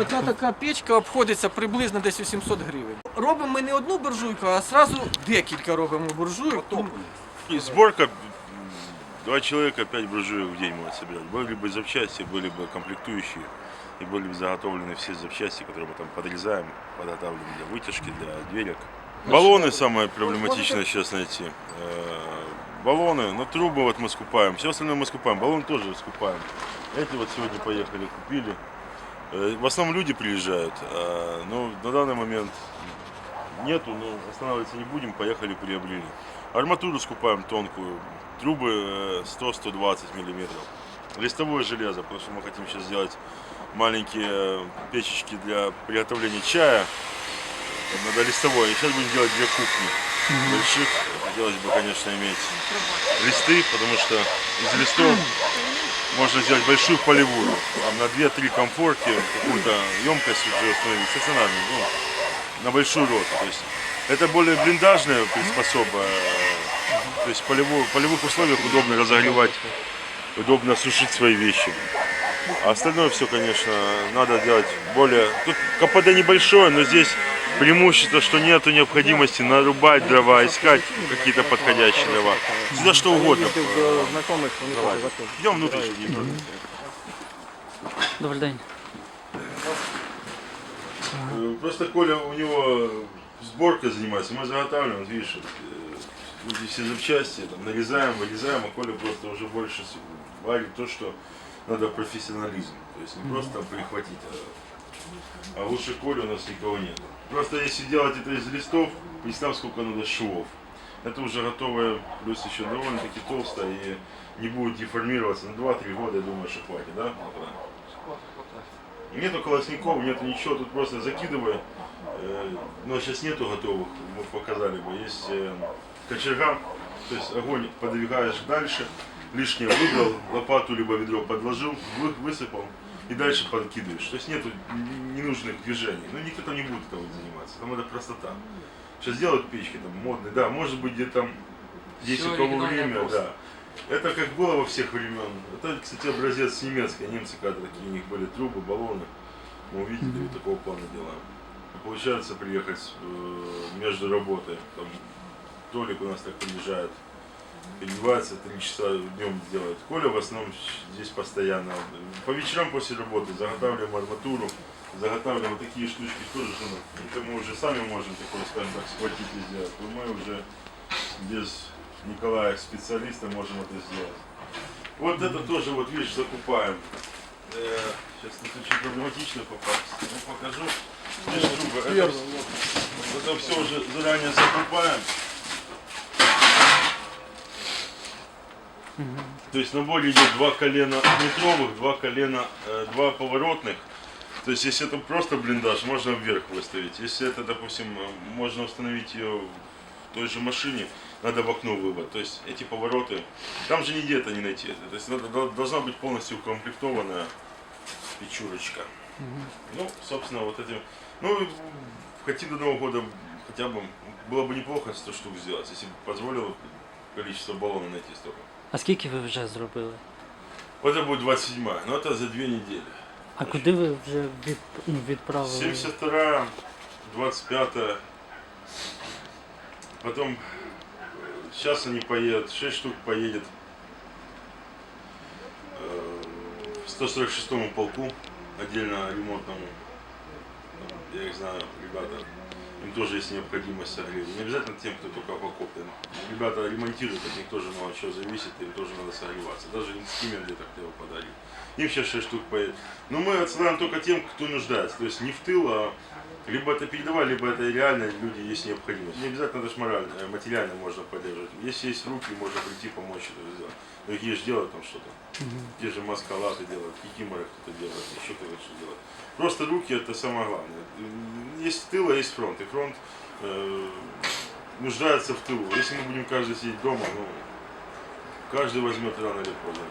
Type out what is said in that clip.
Оця така печка обходиться приблизно десь у 700 гривень. Робимо ми не одну буржуйку, а одразу декілька робимо буржуйок. И сборка, два человека, пять буржуек в день могут собирать. Были бы запчасти, были бы комплектующие, и были бы заготовлены все запчасти, которые мы там подрезаем, подготавливаем для вытяжки, для дверек. Баллоны самое проблематичное сейчас найти. Э, Баллоны, но трубы вот мы скупаем, все остальное мы скупаем, баллон тоже скупаем. Эти вот сегодня поехали, купили. Э, В основном люди приезжают, а, но на данный момент нету, но останавливаться не будем, поехали приобрели. Арматуру скупаем тонкую, трубы э, 100-120 миллиметров. Листовое железо, потому что мы хотим сейчас сделать маленькие э, печечки для приготовления чая. Надо листовое. И сейчас будем делать две кухни больших. Хотелось бы, конечно, иметь листы, потому что из листов можно сделать большую полевую. Там на 2-3 комфорки, какую-то емкость уже установить, стационарную, ну, на большую роту. То есть это более блиндажная приспособа. То есть в полевую- в полевых условиях удобно разогревать, удобно сушить свои вещи. А остальное все, конечно, надо делать более... Тут КПД небольшое, но здесь преимущество, что нету необходимости нарубать дрова, искать какие-то подходящие дрова. Сюда что угодно. Идем внутрь. Добрий день. Просто Коля, у него сборкой занимается, мы заготавливаем, видишь, эти все запчасти, там, нарезаем, вырезаем, а Коля просто уже больше варит то, что надо профессионализм. То есть не просто прихватить, а, а лучше Коля у нас никого нет. Просто если делать это из листов, представь, сколько надо швов. Это уже готовое, плюс еще довольно-таки толстое и не будет деформироваться. На 2-3 года, я думаю, что хватит, да? Нету колосников, нету ничего, тут просто закидывай. Э, Но сейчас нету готовых, мы показали бы. Есть э, кочерга, то есть огонь подвигаешь дальше, лишнее выбрал, лопату либо ведро подложил, вы- высыпал и дальше подкидываешь. То есть нету н- ненужных движений. Ну никто там не будет этого заниматься, там это простота. Сейчас делают печки там модные, да, может быть где-то есть у кого время, да. Это как было во всех времен. Это, кстати, образец немецкой. Немцы, когда такие у них были трубы, баллоны. Мы увидели, вот такого плана делаем. И получается приехать э, между работой. Там Толик у нас так приезжает, переодевается, три часа днем делает. Коля в основном здесь постоянно. По вечерам после работы заготавливаем арматуру, заготавливаем вот такие штучки тоже. Это мы уже сами можем такое, скажем так, схватить и сделать. То мы уже без Николая специалиста можем это сделать. Вот это тоже, вот видишь, закупаем. Э, сейчас тут очень проблематично попасть. Ну, покажу. Видишь, трубы, это, это все уже заранее закупаем. То есть в наборе идет два колена метровых, два колена, э, два поворотных. То есть если это просто блиндаж, можно вверх выставить. Если это, допустим, э, можно установить ее в той же машине, надо в окно вывод. То есть эти повороты, там же нигде это не найти. То есть надо- дол- должна быть полностью укомплектованная печурочка. Ну, собственно, вот этим. Ну, хотим до Нового года хотя бы, было бы неплохо 100 штук сделать, если бы позволило количество баллонов найти столько. А скільки ви вже зробили? Вот это будет 27 но это за две недели. А куди ви вже від, ну, відправили? 72 25 Потом э, сейчас они поедут, 6 штук поедет э, в 146 полку, отдельно ремонтному. Там, Я их знаю, ребята. Им тоже есть необходимость согрева. Не обязательно тем, кто только в окопе. Ребята ремонтируют, от них тоже много чего зависит, им тоже надо согреваться. Даже инстимент где-то кто его подарил. Им сейчас 6 штук поедет. Но мы отсылаем только тем, кто нуждается. То есть не в тыл, а либо это передавай, либо это реально люди есть необходимость. Не обязательно даже морально, э, материально можно поддерживать. Если есть руки, можно прийти помочь это сделать. Другие же делают там что-то. Те же маскалаты делают, кикиморы кто-то делает, еще кто-то что делает. Просто руки это самое главное. Есть тыл, а есть фронт. И фронт э, нуждается в тылу. Если мы будем каждый сидеть дома, ну, каждый возьмет рано или поздно.